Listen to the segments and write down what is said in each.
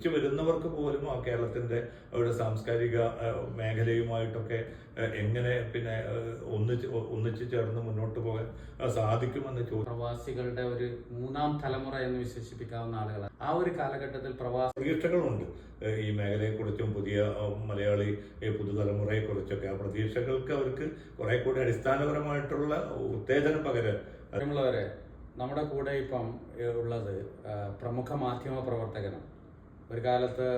തിരിച്ചു വരുന്നവർക്ക് പോലും ആ കേരളത്തിന്റെ ഒരു സാംസ്കാരിക മേഖലയുമായിട്ടൊക്കെ എങ്ങനെ പിന്നെ ഒന്നിച്ച് ഒന്നിച്ചു ചേർന്ന് മുന്നോട്ട് പോകാൻ സാധിക്കുമെന്ന് ചോദിച്ചു പ്രവാസികളുടെ ഒരു മൂന്നാം തലമുറ എന്ന് വിശേഷിപ്പിക്കാവുന്ന ആളുകളാണ്. ആ ഒരു കാലഘട്ടത്തിൽ പ്രവാസ പ്രതീക്ഷകളുണ്ട്. ഈ മേഖലയെക്കുറിച്ചും പുതിയ മലയാളി പുതുതലമുറയെ പുതുതലമുറയെക്കുറിച്ചൊക്കെ. ആ പ്രതീക്ഷകൾക്ക് അവർക്ക് കുറെ കൂടി അടിസ്ഥാനപരമായിട്ടുള്ള ഉത്തേജനം പകരാൻ നമ്മുടെ കൂടെ ഇപ്പം ഉള്ളത് പ്രമുഖ മാധ്യമ പ്രവർത്തകനാണ്. ഒരു കാലത്ത്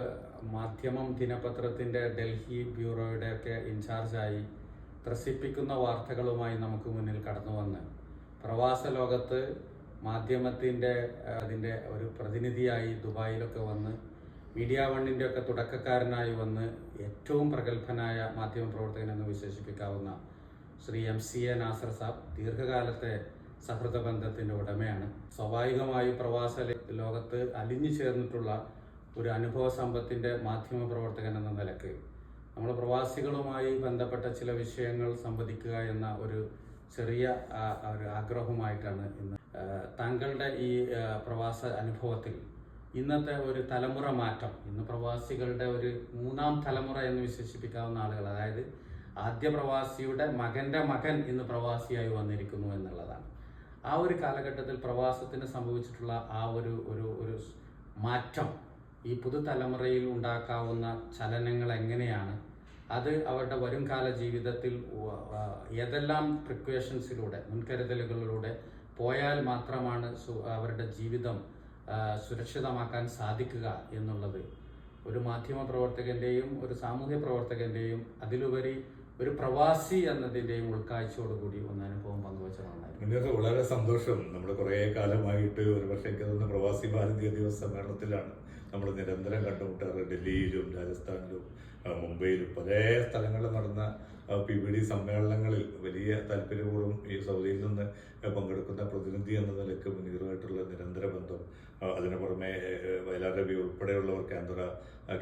മാധ്യമം ദിനപത്രത്തിന്റെ ഡൽഹി ബ്യൂറോയുടെ ഒക്കെ ഇൻചാർജായി ത്രസിപ്പിക്കുന്ന വാർത്തകളുമായി നമുക്ക് മുന്നിൽ കടന്നു വന്ന് പ്രവാസ ലോകത്ത് മാധ്യമത്തിന്റെ അതിന്റെ ഒരു പ്രതിനിധിയായി ദുബായിലൊക്കെ വന്ന് മീഡിയ വണ്ണിന്റെ ഒക്കെ തുടക്കക്കാരനായി വന്ന് ഏറ്റവും പ്രഗത്ഭനായ മാധ്യമ പ്രവർത്തകൻ എന്ന് വിശേഷിപ്പിക്കാവുന്ന Shri M C A Nasar Saab ദീർഘകാലത്തെ സഹൃദ ബന്ധത്തിന്റെ ഉടമയാണ്. സ്വാഭാവികമായി പ്രവാസ ലോകത്ത് അലിഞ്ഞു ചേർന്നിട്ടുള്ള ഒരു അനുഭവ സമ്പത്തിന്റെ മാധ്യമ പ്രവർത്തകൻ എന്ന നിലയ്ക്ക്. നമ്മൾ പ്രവാസികളുമായി ബന്ധപ്പെട്ട ചില വിഷയങ്ങൾ സംവദിക്കുക എന്ന ഒരു ചെറിയ ഒരു ആഗ്രഹവുമായിട്ടാണ് ഇന്ന് താങ്കളുടെ ഈ പ്രവാസ അനുഭവത്തിൽ ഇന്നത്തെ ഒരു തലമുറ മാറ്റം. ഇന്ന് പ്രവാസികളുടെ ഒരു മൂന്നാം തലമുറ എന്ന് വിശേഷിപ്പിക്കാവുന്ന ആളുകൾ അതായത് ആദ്യ പ്രവാസിയുടെ മകന്റെ മകൻ ഇന്ന് പ്രവാസിയായി വന്നിരിക്കുന്നു എന്നുള്ളതാണ്. ആ ഒരു കാലഘട്ടത്തിൽ പ്രവാസത്തിന് സംഭവിച്ചിട്ടുള്ള ആ ഒരു ഒരു ഒരു മാറ്റം ഈ പുതുതലമുറയിൽ ഉണ്ടാക്കാവുന്ന ചലനങ്ങൾ എങ്ങനെയാണ്? അത് അവരുടെ വരുംകാല ജീവിതത്തിൽ ഏതെല്ലാം പ്രിക്വേഷൻസിലൂടെ മുൻകരുതലുകളിലൂടെ പോയാൽ മാത്രമാണ് അവരുടെ ജീവിതം സുരക്ഷിതമാക്കാൻ സാധിക്കുക എന്നുള്ളത്. ഒരു മാധ്യമ പ്രവർത്തകന്റെയും ഒരു സാമൂഹ്യ പ്രവർത്തകന്റെയും അതിലുപരി ഒരു പ്രവാസി എന്നതിന്റെയും ഉൾക്കാഴ്ചയോടുകൂടി ഒന്ന് അനുഭവം പങ്കുവച്ച നന്നായിരുന്നു വളരെ സന്തോഷം. നമ്മൾ കുറേ കാലമായിട്ട് ഒരു പക്ഷേ പ്രവാസി ഭാരതീയ ദിവസ സമ്മേളനത്തിലാണ്. നമ്മൾ നിരന്തരം കണ്ടുമുട്ടാറ് ഡൽഹിയിലും രാജസ്ഥാനിലും മുംബൈയിലും. പല സ്ഥലങ്ങളിൽ നടന്ന പി ബി ഡി സമ്മേളനങ്ങളിൽ വലിയ താല്പര്യപൂർവം ഈ സൗദിയിൽ നിന്ന് പങ്കെടുക്കുന്ന പ്രതിനിധി എന്ന നിലയ്ക്ക് മുനീറുമായിട്ടുള്ള നിരന്തര ബന്ധം അതിനു പുറമെ വയലാർ രവി ഉൾപ്പെടെയുള്ളവർ കേന്ദ്ര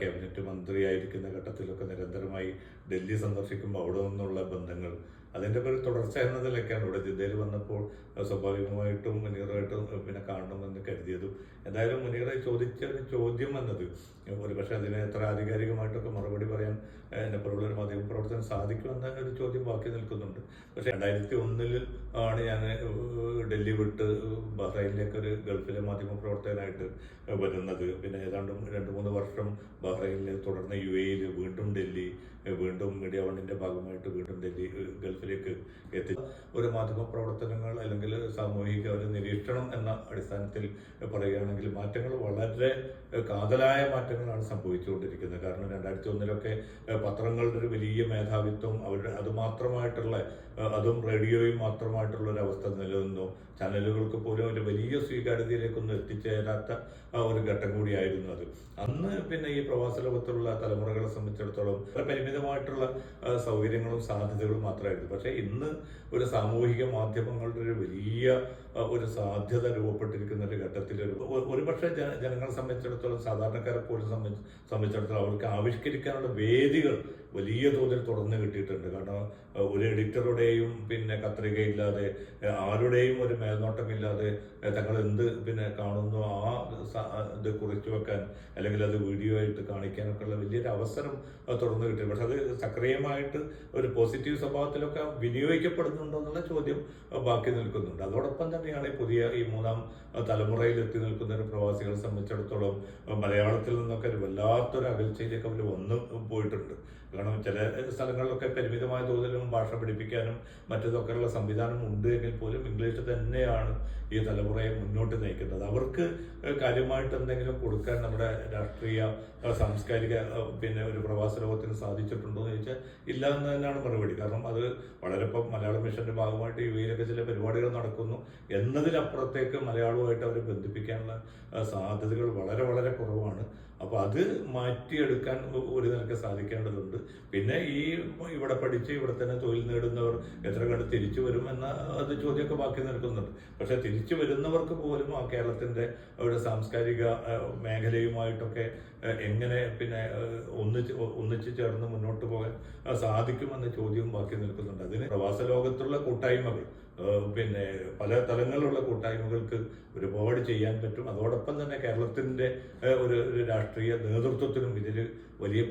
ക്യാബിനറ്റ് മന്ത്രിയായിരിക്കുന്ന ഘട്ടത്തിലൊക്കെ നിരന്തരമായി ഡൽഹി സന്ദർശിക്കുമ്പോൾ അവിടെ നിന്നുള്ള ബന്ധങ്ങൾ അതിന്റെ ഒരു തുടർച്ച എന്ന നിലയ്ക്കാണ് ഇവിടെ ജിദ്ദയിൽ വന്നപ്പോൾ സ്വാഭാവികമായിട്ടും മുനീറുമായിട്ടും പിന്നെ കാണണമെന്ന് കരുതിയതും. എന്തായാലും മുനീറെ ചോദിച്ച ഒരു ചോദ്യം എന്നത് ഒരു പക്ഷേ അതിന് എത്ര ആധികാരികമായിട്ടൊക്കെ മറുപടി പറയാൻ അഹ് എന്നെ പോലുള്ള ഒരു മാധ്യമ പ്രവർത്തനം സാധിക്കുമെന്ന ഒരു ചോദ്യം ബാക്കി നിൽക്കുന്നുണ്ട്. പക്ഷെ രണ്ടായിരത്തി ഒന്നിൽ ആണ് ഞാൻ ഡൽഹി വിട്ട് ബഹ്റൈനിലേക്ക് ഒരു ഗൾഫിലെ മാധ്യമ പ്രവർത്തകനായിട്ട് വരുന്നത്. പിന്നെ ഏതാണ്ടും രണ്ട് മൂന്ന് വർഷം ബഹ്റൈനിൽ തുടർന്ന് യു എയിൽ വീണ്ടും ഡൽഹി വണ്ണിന്റെ ഭാഗമായിട്ട് വീണ്ടും ഡൽഹി ഗൾഫിലേക്ക് എത്തി. ഒരു മാധ്യമ പ്രവർത്തനങ്ങൾ അല്ലെങ്കിൽ സാമൂഹിക ഒരു നിരീക്ഷണം എന്ന അടിസ്ഥാനത്തിൽ പറയുകയാണെങ്കിൽ മാറ്റങ്ങൾ വളരെ കാതലായ മാറ്റങ്ങളാണ് സംഭവിച്ചുകൊണ്ടിരിക്കുന്നത്. കാരണം രണ്ടായിരത്തി ഒന്നിലൊക്കെ പത്രങ്ങളുടെ ഒരു വലിയ മേധാവിത്വം അവരുടെ അതുമാത്രമായിട്ടുള്ള അതും റേഡിയോയും മാത്രമായിട്ടുള്ള ഒരു അവസ്ഥ നിലനിന്നു. ചാനലുകൾക്ക് പോലും ഒരു വലിയ സ്വീകാര്യതയിലേക്കൊന്നും എത്തിച്ചേരാത്ത ഒരു ഘട്ടം കൂടിയായിരുന്നു അത്. അന്ന് പിന്നെ ഈ പ്രവാസ ലോകത്തുള്ള തലമുറകളെ സംബന്ധിച്ചിടത്തോളം പരിമിതമായിട്ടുള്ള സൗകര്യങ്ങളും സാധ്യതകളും മാത്രമായിരുന്നു. പക്ഷേ ഇന്ന് ഒരു സാമൂഹിക മാധ്യമങ്ങളുടെ ഒരു വലിയ ഒരു സാധ്യത രൂപപ്പെട്ടിരിക്കുന്ന ഒരു ഘട്ടത്തിൽ ഒരു ജനങ്ങളെ സംബന്ധിച്ചിടത്തോളം സാധാരണക്കാരെ പോലും സംബന്ധിച്ച് സംബന്ധിച്ചിടത്തോളം അവർക്ക് ആവിഷ്കരിക്കാനുള്ള വേദികൾ വലിയ തോതിൽ തുറന്നു കിട്ടിയിട്ടുണ്ട്. കാരണം ഒരു എഡിറ്ററുടെയും പിന്നെ കത്രികയില്ലാതെ ആരുടെയും ഒരു മേൽനോട്ടമില്ലാതെ തങ്ങൾ എന്ത് പിന്നെ കാണുന്നു ആ ഇത് കുറിച്ചു വെക്കാൻ അല്ലെങ്കിൽ അത് വീഡിയോ ആയിട്ട് കാണിക്കാനൊക്കെ ഉള്ള വലിയൊരു അവസരം തുറന്നു കിട്ടി. പക്ഷെ അത് സക്രിയമായിട്ട് ഒരു പോസിറ്റീവ് സ്വഭാവത്തിലൊക്കെ വിനിയോഗിക്കപ്പെടുന്നുണ്ടോ എന്നുള്ള ചോദ്യം ബാക്കി നിൽക്കുന്നുണ്ട്. അതോടൊപ്പം തന്നെയാണ് പുതിയ ഈ മൂന്നാം തലമുറയിൽ എത്തി നിൽക്കുന്ന ഒരു പ്രവാസികളെ സംബന്ധിച്ചിടത്തോളം മലയാളത്തിൽ നിന്നൊക്കെ ഒരു വല്ലാത്തൊരു അകൽച്ചയിലേക്ക് അവർ വന്നു പോയിട്ടുണ്ട്. കാരണം ചില സ്ഥലങ്ങളിലൊക്കെ പരിമിതമായ തോതിലും ഭാഷ പഠിപ്പിക്കാനും മറ്റതൊക്കെയുള്ള സംവിധാനം ഉണ്ട് എങ്കിൽ പോലും ഇംഗ്ലീഷ് തന്നെയാണ് ഈ തലമുറയെ മുന്നോട്ട് നയിക്കുന്നത്. അവർക്ക് കാര്യമായിട്ട് എന്തെങ്കിലും കൊടുക്കാൻ നമ്മുടെ രാഷ്ട്രീയ സാംസ്കാരിക പിന്നെ ഒരു പ്രവാസ ലോകത്തിന് സാധിച്ചിട്ടുണ്ടോ എന്ന് ചോദിച്ചാൽ ഇല്ല എന്ന് തന്നെയാണ് മറുപടി. കാരണം അത് വളരെ ഇപ്പം മലയാളം മിഷന്റെ ഭാഗമായിട്ട് യു എയിലൊക്കെ ചില പരിപാടികൾ നടക്കുന്നു എന്നതിലപ്പുറത്തേക്ക് മലയാളവുമായിട്ട് അവരെ ബന്ധിപ്പിക്കാനുള്ള സാധ്യതകൾ വളരെ വളരെ കുറവാണ്. അപ്പൊ അത് മാറ്റിയെടുക്കാൻ ഒരു നിലയ്ക്ക് സാധിക്കേണ്ടതുണ്ട്. പിന്നെ ഈ ഇവിടെ പഠിച്ച് ഇവിടെ തന്നെ തൊഴിൽ നേടുന്നവർ എത്ര കണ്ട് തിരിച്ചു വരും എന്ന അത് ചോദ്യമൊക്കെ ബാക്കി നിൽക്കുന്നുണ്ട്. പക്ഷെ തിരിച്ചു വരുന്നവർക്ക് പോലും ആ കേരളത്തിന്റെ അവരുടെ സാംസ്കാരിക മേഖലയുമായിട്ടൊക്കെ എങ്ങനെ പിന്നെ ഒന്നിച്ച് ഒന്നിച്ച് ചേർന്ന് മുന്നോട്ട് പോകാൻ സാധിക്കുമെന്ന ചോദ്യവും ബാക്കി നിൽക്കുന്നുണ്ട്. അതിന് പ്രവാസ ലോകത്തുള്ള കൂട്ടായ്മകൾ പിന്നെ പല തലങ്ങളിലുള്ള കൂട്ടായ്മകൾക്ക് ഒരുപാട് ചെയ്യാൻ പറ്റും. അതോടൊപ്പം തന്നെ കേരളത്തിന്റെ ഒരു ഒരു രാഷ്ട്രീയ നേതൃത്വത്തിനും ഇതിൽ വലിയ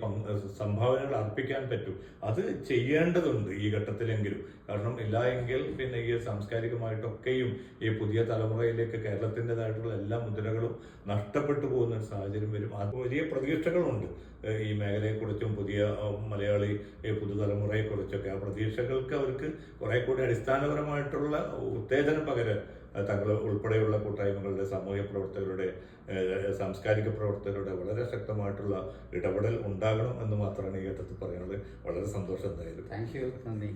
സംഭാവനകൾ അർപ്പിക്കാൻ പറ്റും. അത് ചെയ്യേണ്ടതുണ്ട് ഈ ഘട്ടത്തിലെങ്കിലും. കാരണം ഇല്ല എങ്കിൽ പിന്നെ ഈ സാംസ്കാരികമായിട്ടൊക്കെയും ഈ പുതിയ തലമുറയിലേക്ക് കേരളത്തിന്റെതായിട്ടുള്ള എല്ലാ മുദ്രകളും നഷ്ടപ്പെട്ടു പോകുന്ന ഒരു സാഹചര്യം വരും. അത് വലിയ പ്രതീക്ഷകളുണ്ട്. ഈ മേഖലയെക്കുറിച്ചും പുതിയ മലയാളി പുതുതലമുറയെക്കുറിച്ചൊക്കെ. ആ പ്രതീക്ഷകൾക്ക് അവർക്ക് കുറെ കൂടി അടിസ്ഥാനപരമായിട്ടുള്ള ഉത്തേജനം പകരാൻ തങ്ങൾ ഉൾപ്പെടെയുള്ള കൂട്ടായ്മകളുടെ സാമൂഹ്യ പ്രവർത്തകരുടെ സാംസ്കാരിക പ്രവർത്തകരുടെ വളരെ ശക്തമായിട്ടുള്ള ഇടപെടൽ ഉണ്ടാകണം എന്ന് മാത്രമാണ് ഈ ഘട്ടത്തിൽ പറയുന്നത്. വളരെ സന്തോഷം എന്തായാലും. Thank you. നന്ദി.